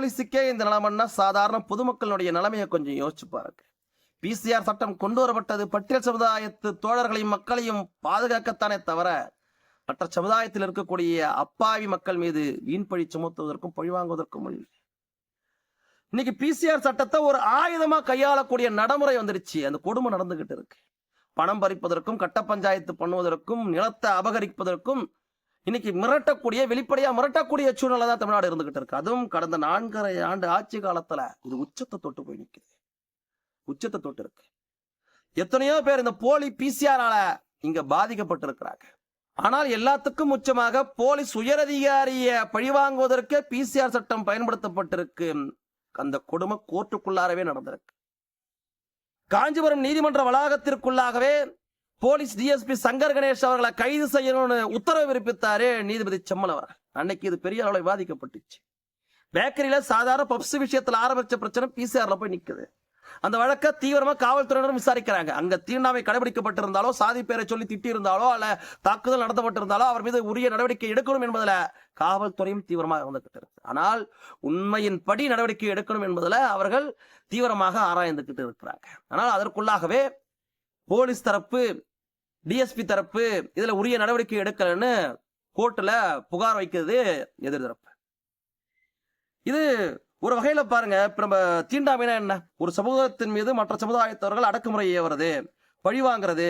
போலீஸுக்கே இந்த நிலைமைன்னா சாதாரண பொதுமக்களுடைய நிலைமையை கொஞ்சம் யோசிச்சு பாருங்க. பிசிஆர் சட்டம் கொண்டு வரப்பட்டது பட்டியல் சமுதாயத்து தோழர்களையும் மக்களையும் பாதுகாக்கத்தானே தவிர மற்ற சமுதாயத்தில் இருக்கக்கூடிய அப்பாவி மக்கள் மீது வீண் பழி சுமத்துவதற்கும் பழிவாங்குவதற்கும் இல்லை. இன்னைக்கு பிசிஆர் சட்டத்தை ஒரு ஆயுதமா கையாளக்கூடிய நடைமுறை வந்துருச்சு. அந்த கொடுமை நடந்துகிட்டு இருக்கு. பணம் பறிப்பதற்கும் கட்ட பஞ்சாயத்து பண்ணுவதற்கும் நிலத்தை அபகரிப்பதற்கும் இன்னைக்கு மிரட்டக்கூடிய வெளிப்படையா மிரட்டக்கூடிய சூழ்நிலை தான் தமிழ்நாடு இருந்துகிட்டு இருக்கு. அதுவும் கடந்த நான்கரை ஆண்டு ஆட்சி காலத்துல இது உச்சத்தை தொட்டு போய் நிற்குது உச்சத்தை தொட்டு இருக்கு. எத்தனையோ பேர் இந்த போலி பிசிஆரால இங்க பாதிக்கப்பட்டிருக்கிறாங்க. ஆனால் எல்லாத்துக்கும் உச்சமாக போலீஸ் உயரதிகாரிய பழிவாங்குவதற்கு பிசிஆர் சட்டம் பயன்படுத்தப்பட்டிருக்கு. அந்த கொடுமை கோர்ட்டுக்குள்ளாரவே நடந்திருக்கு. காஞ்சிபுரம் நீதிமன்ற வளாகத்திற்குள்ளாகவே போலீஸ் டிஎஸ்பி சங்கர் கணேஷ் அவர்களை கைது செய்யணும்னு உத்தரவு பிறப்பித்தாரு நீதிபதி செம்மல் அவர் அன்னைக்கு இது பெரிய அளவில் விவாதிக்கப்பட்டுச்சு. பேக்கரியில சாதாரண பப்ஸ் விஷயத்துல ஆரம்பிச்ச பிரச்சனை பிசிஆர்ல போய் நிக்குது. அந்த வழக்க தீவிரமா காவல்துறையினரும் விசாரிக்கிறாங்க. அங்க தீண்டாமை கடைபிடிக்கப்பட்டிருந்தாலோ சாதி பேரை சொல்லி திட்டியிருந்தாலோ அல்ல தாக்குதல் நடத்தப்பட்டிருந்தாலோ அவர் மீது உரிய நடவடிக்கை எடுக்கணும் என்பதுல காவல்துறையும் தீவிரமாக இருந்துகிட்டு இருக்கு ஆனால் உண்மையின் படி நடவடிக்கை எடுக்கணும் என்பதுல அவர்கள் தீவிரமாக ஆராய்ந்துகிட்டு இருக்கிறாங்க. ஆனால் அதற்குள்ளாகவே போலீஸ் தரப்பு டிஎஸ்பி தரப்பு இதுல உரிய நடவடிக்கை எடுக்கலன்னு கோர்ட்டில் புகார் வைக்கிறது எதிர்தரப்பு இது ஒரு வகையில பாருங்க இப்ப நம்ம தீண்டாமைனா என்ன? ஒரு சமூகத்தின் மீது மற்ற சமுதாயத்தவர்கள் அடக்குமுறை ஏவுறது பழி வாங்குறது.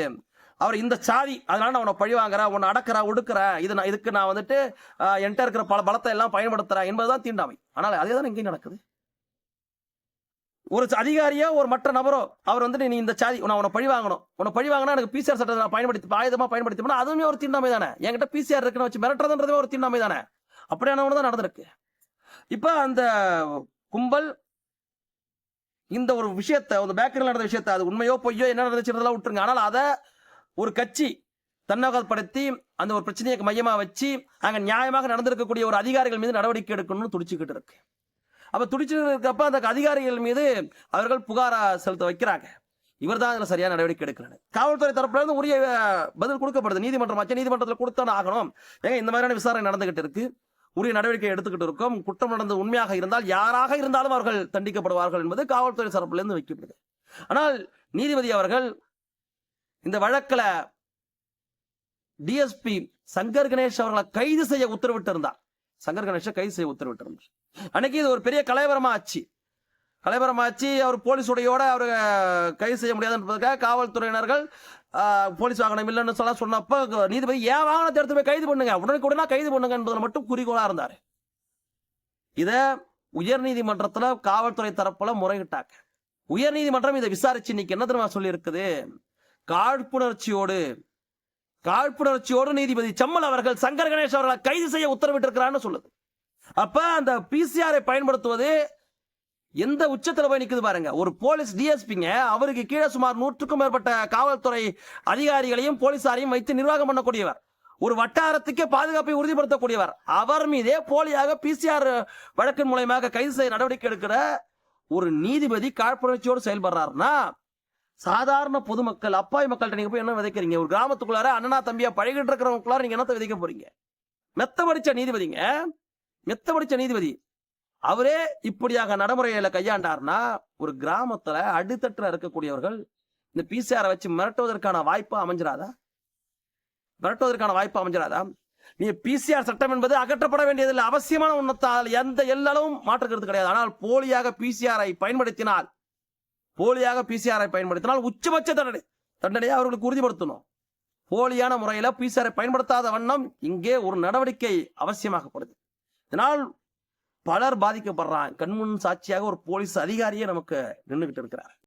அவர் இந்த சாதி அதனால நான் உன்னை பழி வாங்குறேன் உன்னை அடக்குறேன் ஒடுக்கிறேன். இது நான் இதுக்கு நான் வந்துட்டு என்கிட்ட இருக்கிற பல பலத்தை எல்லாம் பயன்படுத்துறேன் என்பதுதான் தீண்டாமை. ஆனால் அதே தான் இங்கேயும் நடக்குது? ஒரு அதிகாரியோ ஒரு மற்ற நபரோ அவர் வந்து நீ இந்த சாதி நான் உன்னை பழி வாங்கணும். உன்னை பழி வாங்கினா எனக்கு பிசிஆர் சட்டத்தை நான் பயன்படுத்தி ஆயுதமா பயன்படுத்தி அதுவுமே ஒரு தீண்டாமை தானே? என்கிட்ட பிசிஆர் இருக்குன்னு வச்சு மிரட்டுறதுன்றது ஒரு தீண்டாமை தானே? அப்படியான ஒன்று தான் நடந்திருக்கு. இப்போ அந்த கும்பல் இந்த ஒரு விஷயத்தை அந்த பேக்கரியில் நடந்த விஷயத்தை அது உண்மையோ பொய்யோ என்ன நடந்துச்சுன்றதெல்லாம் விட்டுருங்க. ஆனால் அதை ஒரு கட்சி தன்னகப்படுத்தி அந்த ஒரு பிரச்சனையை மையமாக வச்சு அங்கே நியாயமாக நடந்திருக்கக்கூடிய ஒரு அதிகாரிகள் மீது நடவடிக்கை எடுக்கணும்னு துடிச்சுக்கிட்டு இருக்கு. அப்போ துடிச்சுட்டு இருக்கப்ப அந்த அதிகாரிகள் மீது அவர்கள் புகாரா செலுத்த வைக்கிறாங்க. இவர் தான் அதில் சரியான நடவடிக்கை எடுக்கிறாரு. காவல்துறை தரப்புலேருந்து உரிய பதில் கொடுக்கப்படுது. நீதிமன்றம் ஆச்சு நீதிமன்றத்தில் கொடுத்தானே ஆகணும். ஏங்க இந்த மாதிரியான விசாரணை நடந்துகிட்டு இருக்கு. உரிய நடவடிக்கை எடுத்துக்கிட்டு இருக்கோம். குற்றம் நடந்து உண்மையாக இருந்தால் யாராக இருந்தாலும் அவர்கள் தண்டிக்கப்படுவார்கள் என்பது காவல்துறை தரப்புலேருந்து வைக்கப்படுது. ஆனால் நீதிபதி அவர்கள் இந்த வழக்கில் டிஎஸ்பி சங்கர் கணேஷ் அவர்களை கைது செய்ய உத்தரவிட்டு இருந்தார் சங்கர் கணேஷை கைது செய்ய உத்தரவிட்டு இருந்தார் அன்னைக்கு இது ஒரு பெரிய கலைவரமாக ஆச்சு கலைவரம் அவர் போலீஸ் உடையோட அவர் கைது செய்ய முடியாதுன்றதுக்காக காவல்துறையினர்கள் போலீஸ் வாகனம் இல்லைன்னு சொல்ல சொன்னப்போ நீதிபதி ஏன் வாகனத்தை எடுத்து போய் கைது பண்ணுங்க? உடனுக்குடனா கைது பண்ணுங்க என்பதில் மட்டும் குறிக்கோளாக இருந்தார். இதை உயர்நீதிமன்றத்தில் காவல்துறை தரப்பில் முறையிட்டாங்க. உயர் நீதிமன்றம் இதை விசாரிச்சு இன்னைக்கு என்ன தெரியுமா சொல்லியிருக்குது? காழ்ப்புணர்ச்சியோடு காழ்ப்புணர்ச்சியோடு நீதிபதி செம்மல் அவர்கள் சங்கர் கணேஷ் அவர்களை கைது செய்ய உத்தரவிட்டிருக்கிறான்னு சொல்லுது. அப்ப அந்த பிசிஆரை பயன்படுத்துவது எந்த உச்சத்தில் போய் நிற்குது பாருங்க. ஒரு போலீஸ் டிஎஸ்பிங்க அவருக்கு கீழே சுமார் நூற்றுக்கும் மேற்பட்ட காவல்துறை அதிகாரிகளையும் போலீசாரையும் வைத்து நிர்வாகம் பண்ணக்கூடியவர். ஒரு வட்டாரத்துக்கே பாதுகாப்பை உறுதிப்படுத்தக்கூடியவர். அவர் மீதே போலியாக பிசிஆர் வழக்கின் மூலயமாக கைது செய்ய நடவடிக்கை எடுக்கிற ஒரு நீதிபதி காழ்ப்புணர்ச்சியோடு செயல்படுறாருன்னா சாதாரண பொதுமக்கள் அப்பாவி மக்கள்கிட்ட நீங்க போய் என்ன விதைக்கிறீங்க? ஒரு கிராமத்துக்குள்ளார அண்ணனா தம்பியா பழகிட்டு இருக்கிறவங்களுக்குள்ளார நீங்க என்னத்தை விதைக்க போறீங்க? மெத்த படிச்ச நீதிபதிங்க மெத்த படிச்ச நீதிபதி. அவரே இப்படியாக நடைமுறையில கையாண்டார்னா ஒரு கிராமத்துல அடித்தட்டுல இருக்கக்கூடியவர்கள் இந்த பிசிஆரை வச்சு மிரட்டுவதற்கான வாய்ப்பு அமைஞ்சிராதா? மிரட்டுவதற்கான வாய்ப்பு அமைஞ்சிராதா? நீ பிசிஆர் சட்டம் என்பது அகற்றப்பட வேண்டியதில்லை. அவசியமான உண்ணத்தால் எந்த எல்லளவும் மாற்றுக்கிறது கிடையாது. ஆனால் போலியாக பிசிஆரை பயன்படுத்தினால் போலியாக பிசிஆரை பயன்படுத்தினால் உச்சபட்ச தண்டனை தண்டனையை அவர்களுக்கு உறுதிப்படுத்தணும். போலியான முறையில் பிசிஆரை பயன்படுத்தாத வண்ணம் இங்கே ஒரு நடவடிக்கை அவசியமாகப்படுது இதனால் பலர் பாதிக்கப்படுறான் கண்முன் சாட்சியாக ஒரு போலீஸ் அதிகாரியே நமக்கு நின்றுகிட்டு இருக்கிறார்.